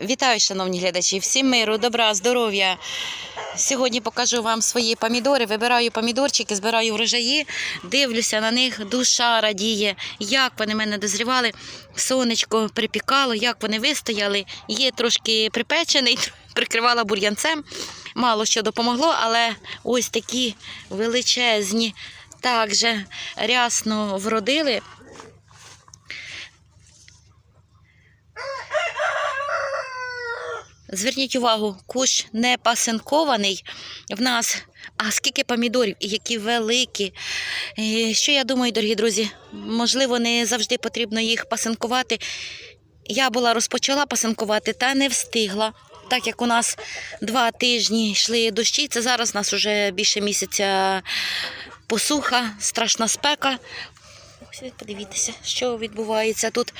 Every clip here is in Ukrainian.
Вітаю, шановні глядачі! Всім миру, добра, здоров'я. Сьогодні покажу вам свої помідори. Вибираю помідорчики, збираю врожаї, дивлюся на них, душа радіє, як вони мене дозрівали. Сонечко припікало, як вони вистояли. Є трошки припечений, прикривала бур'янцем. Мало що допомогло, але ось такі величезні, так же рясно вродили. Зверніть увагу, кущ не пасинкований в нас. А скільки помідорів, і які великі. Е, Що я думаю, дорогі друзі, можливо, не завжди потрібно їх пасинкувати. Я була розпочала пасинкувати та не встигла. Так як у нас два тижні йшли дощі, це зараз у нас вже більше місяця посуха, страшна спека. Ось подивіться, що відбувається тут.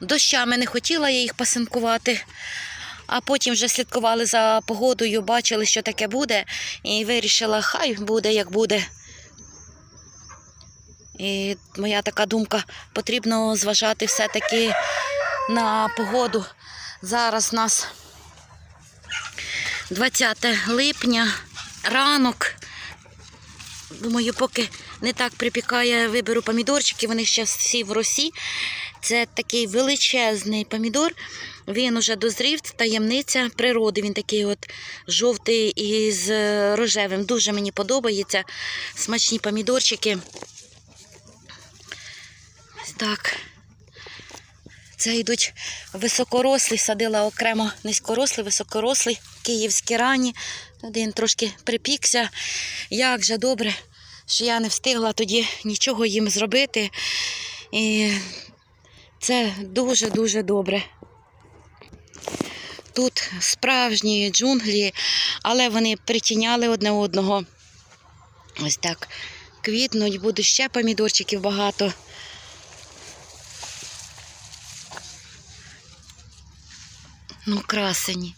Дощами не хотіла я їх пасинкувати, а потім вже слідкували за погодою, бачили, що таке буде, і вирішила, хай буде, як буде. І моя така думка, потрібно зважати все-таки на погоду. Зараз у нас 20 липня, ранок. Думаю, поки не так припікає, виберу помідорчики, вони ще всі в росі. Це такий величезний помідор. Він уже дозрів, таємниця природи. Він такий от жовтий із рожевим. Дуже мені подобається. Смачні помідорчики. Так. Це йдуть високорослі, садила окремо низькорослий, високорослий, київські рані. Один трошки припікся. Як же добре, що я не встигла тоді нічого їм зробити. І це дуже-дуже добре. Тут справжні джунглі, але вони притіняли одне одного. Ось так. Квітнуть, буде ще помідорчиків багато. Ну, красені.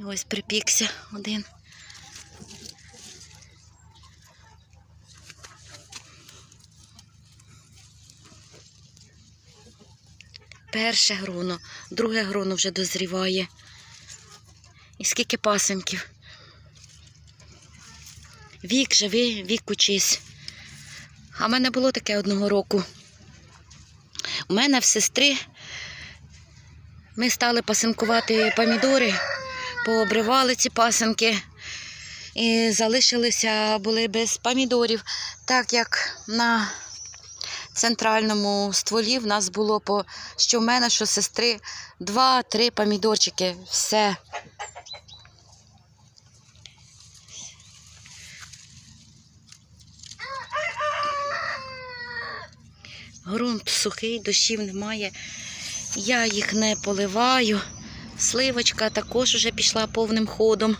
І ось припікся один. Перше гроно, друге гроно вже дозріває. І скільки пасенків. Вік живи, вік учись. А в мене було таке одного року. У мене в сестри ми стали пасинкувати помідори, пообривали ці пасинки і залишилися були без помідорів, так як на центральному стволі в нас було по що в мене, що сестри, два-три помідорчики. Все. Грунт сухий, дощів немає. Я їх не поливаю. Сливочка також уже пішла повним ходом.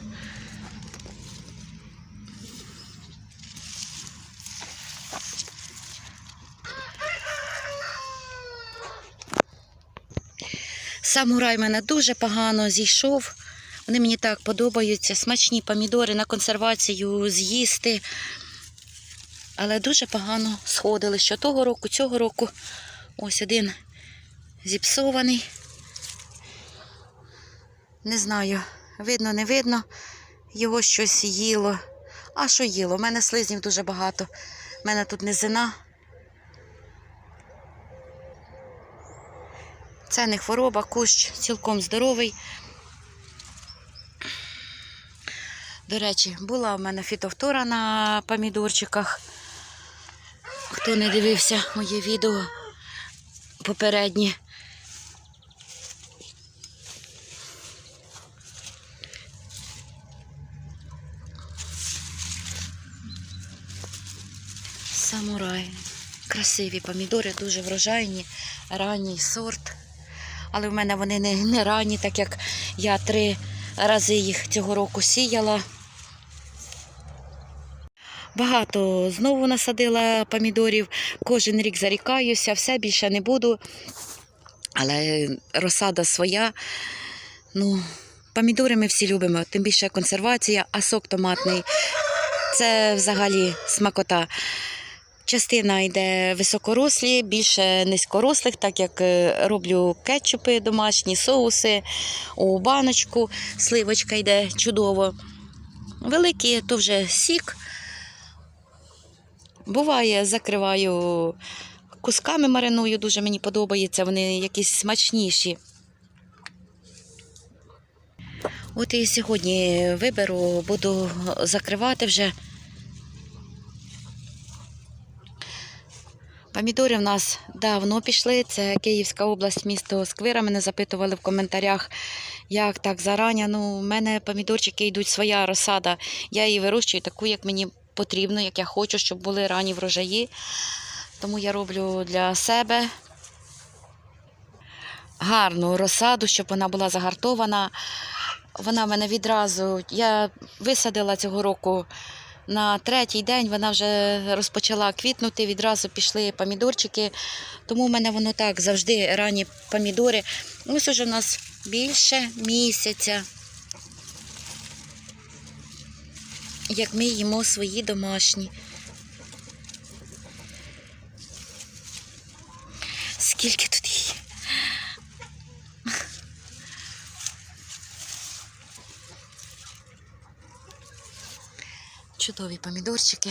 Самурай мене дуже погано зійшов. Вони мені так подобаються. Смачні помідори на консервацію з'їсти. Але дуже погано сходили. Що того року, цього року. Ось один зіпсований. Не знаю, видно, не видно. Його щось їло. А що їло? У мене слизнів дуже багато. У мене тут низина. Це не хвороба, кущ цілком здоровий. До речі, була в мене фітовтора на помідорчиках. Хто не дивився моє відео попереднє. Самурай. Красиві помідори, дуже врожайні, ранній сорт. Але в мене вони не, не ранні, так як я три рази їх цього року сіяла. Багато знову насадила помідорів, кожен рік зарікаюся, все більше не буду. Але розсада своя. Ну, помідори ми всі любимо, тим більше консервація, а сок томатний це взагалі смакота. Частина йде високорослі, більше низькорослих, так як е, роблю кетчупи домашні, соуси, у баночку сливочка йде чудово. Великі то вже сік. Буває, закриваю кусками мариную, дуже мені подобається, вони якісь смачніші. От і сьогодні виберу, буду закривати вже. Помідори в нас давно пішли. Це Київська область, місто Сквира. Мене запитували в коментарях, як так зарані. Ну, у мене помідорчики йдуть своя розсада. Я її вирощую таку, як мені потрібно, як я хочу, щоб були ранні врожаї. Тому я роблю для себе гарну розсаду, щоб вона була загартована. Вона в мене відразу. Я висадила цього року на третій день, вона вже розпочала квітнути, відразу пішли помідорчики. Тому в мене воно так завжди ранні помідори. Ось уже в нас більше місяця. Як ми їмо свої домашні. Скільки тут їх? Чудові помідорчики.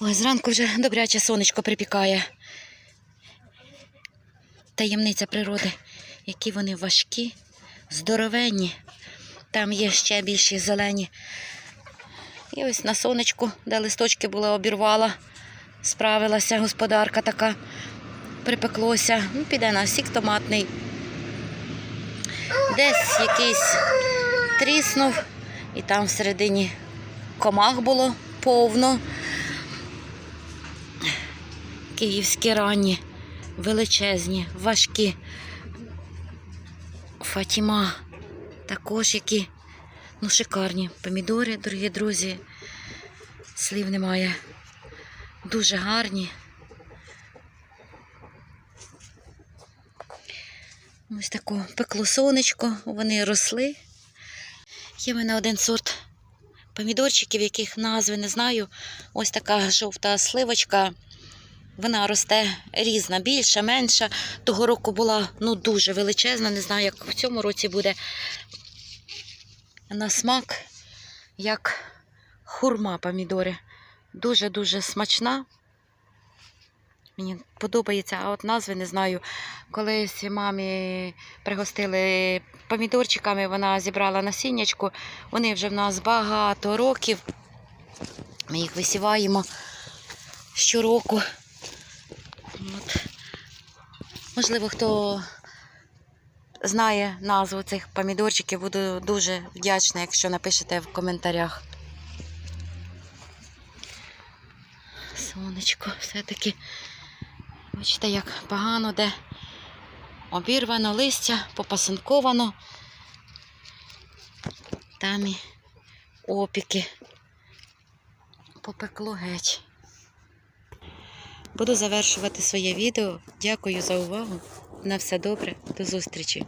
Ой, зранку вже добряче сонечко припікає. Таємниця природи, які вони важкі, здоровенні. Там є ще більші зелені. І ось на сонечку, де листочки була, обірвала, справилася господарка така, припеклося. Ну, піде на сік томатний. Десь якийсь тріснув, і там всередині комах було повно. Київські ранні, величезні, важкі. Фатіма також які ну, шикарні помідори, дорогі друзі. Слів немає. Дуже гарні. Ось таку пекло сонечко, вони росли. Є в мене один сорт помідорчиків, яких назви не знаю. Ось така жовта сливочка. Вона росте різна, більша, менша. Того року була ну, дуже величезна. Не знаю, як в цьому році буде на смак, як хурма помідори. Дуже-дуже смачна. Мені подобається, а от назви не знаю. Колись мамі пригостили помідорчиками, вона зібрала насіннячку. Вони вже в нас багато років. Ми їх висіваємо щороку. От. Можливо, хто знає назву цих помідорчиків, буду дуже вдячна, якщо напишете в коментарях. Сонечко, все-таки. Бачите, як погано де обірвано листя, попасинковано. Там і опіки. Попекло геть. Буду завершувати своє відео. Дякую за увагу. На все добре, до зустрічі!